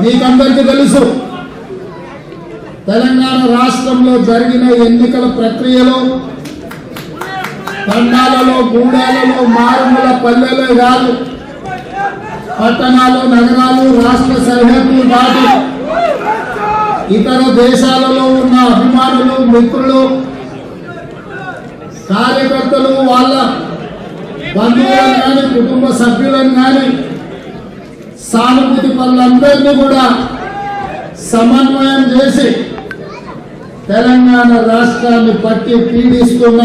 మీకందరికీ తెలుసు. తెలంగాణ రాష్ట్రంలో జరిగిన ఎన్నికల ప్రక్రియలో తండాలలో గూడాలలో మారుమూల పల్లెలే కాదు పట్టణాలు నగరాలు రాష్ట్ర సరిహద్దులు దాటి ఇతర దేశాలలో ఉన్న అభిమానులు మిత్రులు కార్యకర్తలు వాళ్ళ బంధువులను కానీ కుటుంబ సభ్యులను కానీ సానుభూతి పనులందరినీ కూడా సమన్వయం చేసి తెలంగాణ రాష్ట్రాన్ని పట్టి పీడిస్తున్న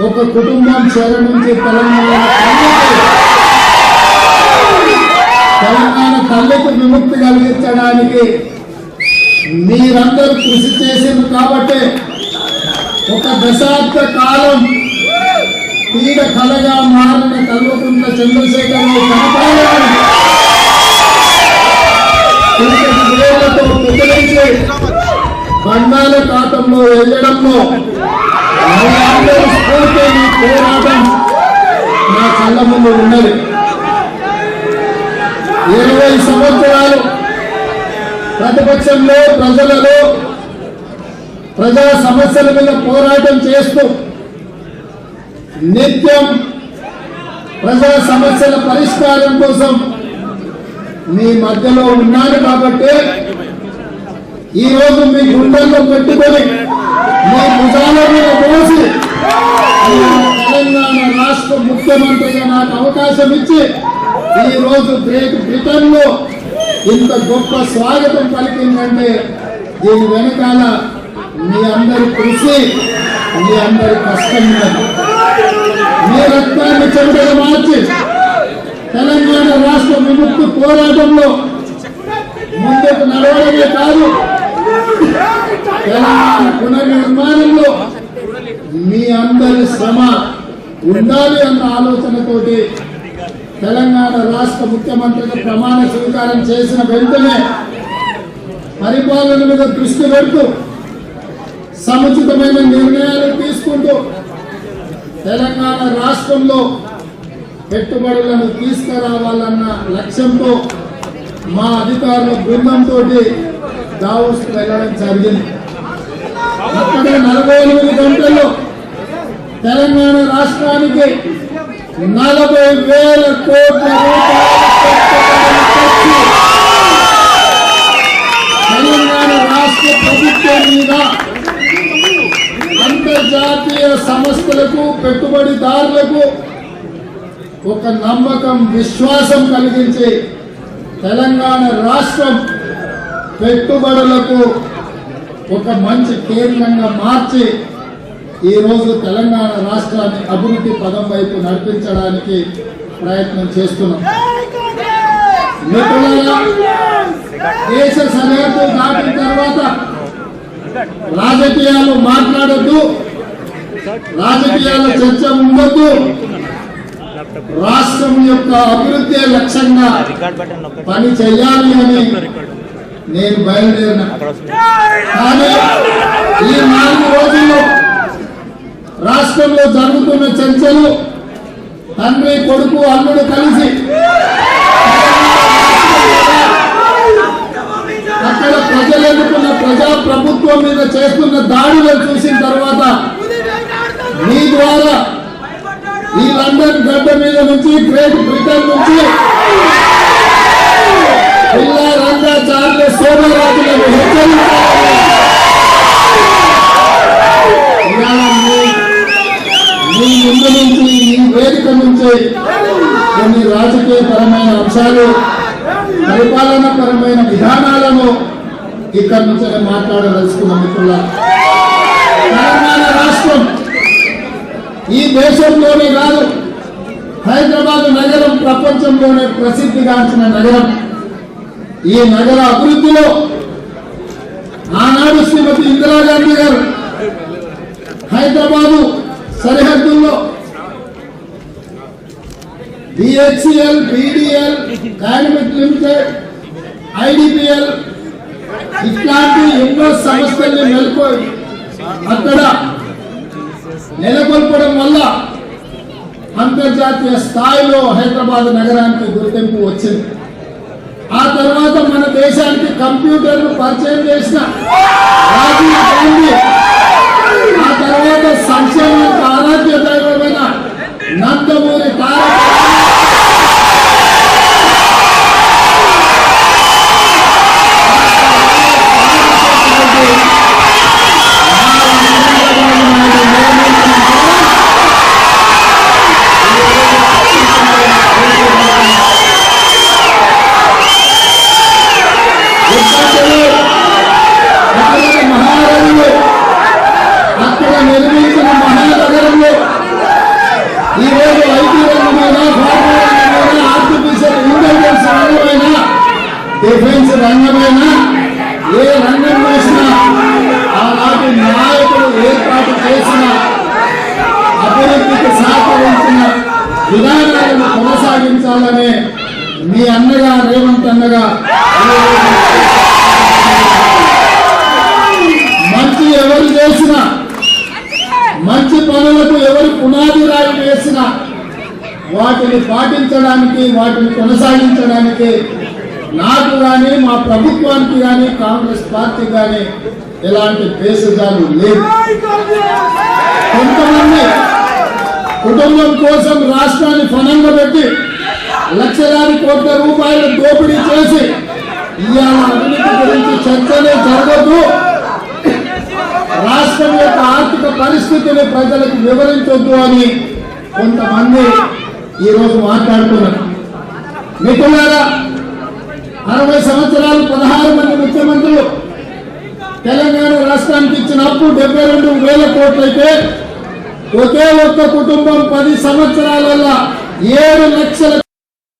ఒక కుటుంబం చెర నుంచి తెలంగాణ తల్లికి తెలంగాణ తల్లికి విముక్తి కలిగించడానికి మీరందరూ కృషి చేసింది కాబట్టి ఒక దశాబ్ద కాలం పీడ కలగా మారిన కల్వకుంట్ల చంద్రశేఖరరావు కనపడాలని ఇంతటి వేళ్ళతో వెళ్ళడంలో మనందరి పోరాటం నా కళ్ళ ముందు ఉన్నది ఇరవై సంవత్సరాలు ప్రతిపక్షంలో ప్రజలలో ప్రజా సమస్యల మీద పోరాటం చేస్తూ నిత్యం ప్రజా సమస్యల పరిష్కారం కోసం మీ మధ్యలో ఉన్నారు కాబట్టి ఈ రోజు మీ గుండెల్లో పెట్టుకొని మీ భుజాల మీద మోసి తెలంగాణ రాష్ట్ర ముఖ్యమంత్రిగా నాకు అవకాశం ఇచ్చి ఈ రోజు గ్రేట్ బ్రిటన్లో ఇంత గొప్ప స్వాగతం పలికిందంటే దీని వెనకాల మీ అందరి కృషి మీ అందరి కష్టం మీ రక్తాన్ని చెమటగా మార్చి తెలంగాణ రాష్ట్ర విముక్తి పోరాటంలో ముందుకు నడవడమే కాదు తెలంగాణ పునర్నిర్మాణంలో మీ అందరి శ్రమ ఉండాలి అన్న ఆలోచనతోటి తెలంగాణ రాష్ట్ర ముఖ్యమంత్రిగా ప్రమాణ స్వీకారం చేసిన వెంటనే పరిపాలన మీద దృష్టి పెడుతూ సముచితమైన నిర్ణయాలు తీసుకుంటూ తెలంగాణ రాష్ట్రంలో పెట్టుబడులను తీసుకురావాలన్న లక్ష్యంతో మా అధికారుల బృందంతో దావోస్ వెళ్ళడం జరిగింది. అక్కడ నలభై ఎనిమిది గంటల్లో తెలంగాణ రాష్ట్రానికి నలభై వేల కోట్ల తెలంగాణ రాష్ట్ర ప్రభుత్వం మీద అంతర్జాతీయ సంస్థలకు పెట్టుబడిదారులకు ఒక నమ్మకం విశ్వాసం కలిగించి తెలంగాణ రాష్ట్రం పెట్టుబడులకు ఒక మంచి కేంద్రంగా మార్చి ఈ రోజు తెలంగాణ రాష్ట్రాన్ని అభివృద్ధి పదం వైపు నడిపించడానికి ప్రయత్నం చేస్తున్నాం. దేశ సరిహద్దు దాటిన తర్వాత రాజకీయాలు మాట్లాడద్దు రాజకీయాల చర్చ ఉండద్దు. రాష్ట్రం యొక్క అభివృద్ధి లక్ష్యంగా పని చేయాలి అని నేను బయలుదేరిన కానీ ఈ నాలుగు రోజుల్లో రాష్ట్రంలో జరుగుతున్న చర్చలు తండ్రి కొడుకు అల్లుడు కలిసి ఇంగ్లాండ్ గడ్డ మీద నుంచి గ్రేట్ బ్రిటన్ నుంచి పిల్ల రంగా సోమరాజులను హెచ్చరించాలని మీ- ముందు నుంచి ఈ వేదిక నుంచి కొన్ని రాజకీయ పరమైన అంశాలు పరిపాలన పరమైన విధానాలను ఇక్కడి నుంచి మాట్లాడదలుచుకున్న మిత్రుల తెలంగాణ రాష్ట్రం ఈ దేశంలోనే కాదు హైదరాబాద్ నగరం ప్రపంచంలోనే ప్రసిద్ధిగాంచిన నగరం. ఈ నగర అభివృద్ధిలో ఆనాడు శ్రీమతి ఇందిరాగాంధీ గారు హైదరాబాదు సరిహద్దుల్లో BHEL BDL dynamic limited IDPL ఇట్లాంటి ఎన్నో సంస్థల్ని నెలకొని అక్కడ నెలకొల్పడం వల్ల అంతర్జాతీయ స్థాయిలో హైదరాబాద్ నగరానికి గుర్తింపు వచ్చింది. ఆ తర్వాత మన దేశానికి కంప్యూటర్ను పరిచయం చేసిన రాజీవ్ గాంధీ ఆ తర్వాత సంక్షేమ ఆరాధ్య దైవమైన నందమూరి తారక ఈ ఐటీ రంగమైన ఫార్మా ఆర్టిఫిషియల్ ఇంటెలిజెన్స్ రంగమైన డిఫెన్స్ రంగమైన ఏ రంగం వేసినా ఆనాటి నాయకులు ఏర్పాటు చేసిన అభివృద్ధికి సహకరించిన విధానాలను కొనసాగించాలనే మీ అన్నగా రేవంత్ అన్నగా ఈ రోజు మంచి ఎవరు చేసినా మంచి పనులకు ఎవరు పునాది రాయి వేసినా వాటిని పాటించడానికి వాటిని కొనసాగించడానికి నాకు కానీ మా ప్రభుత్వానికి కానీ కాంగ్రెస్ పార్టీ కానీ ఎలాంటి పేసుదాలు లేదు కొంతమంది కుటుంబం కోసం రాష్ట్రాన్ని ఫలంగా పెట్టి లక్షలాది కోట్ల రూపాయలు దోపిడీ చేసి ఇవాళ అవినీతి గురించి పరిస్థితిని ప్రజలకు వివరించొద్దు అని కొంతమంది ఈరోజు మాట్లాడుతున్నారు. మిత్రులారా అరవై సంవత్సరాలు పదహారు మంది ముఖ్యమంత్రులు తెలంగాణ రాష్ట్రానికి ఇచ్చిన అప్పు డెబ్బై రెండు వేల కోట్లయితే ఒకే ఒక్క కుటుంబం పది సంవత్సరాలలో ఏడు లక్షల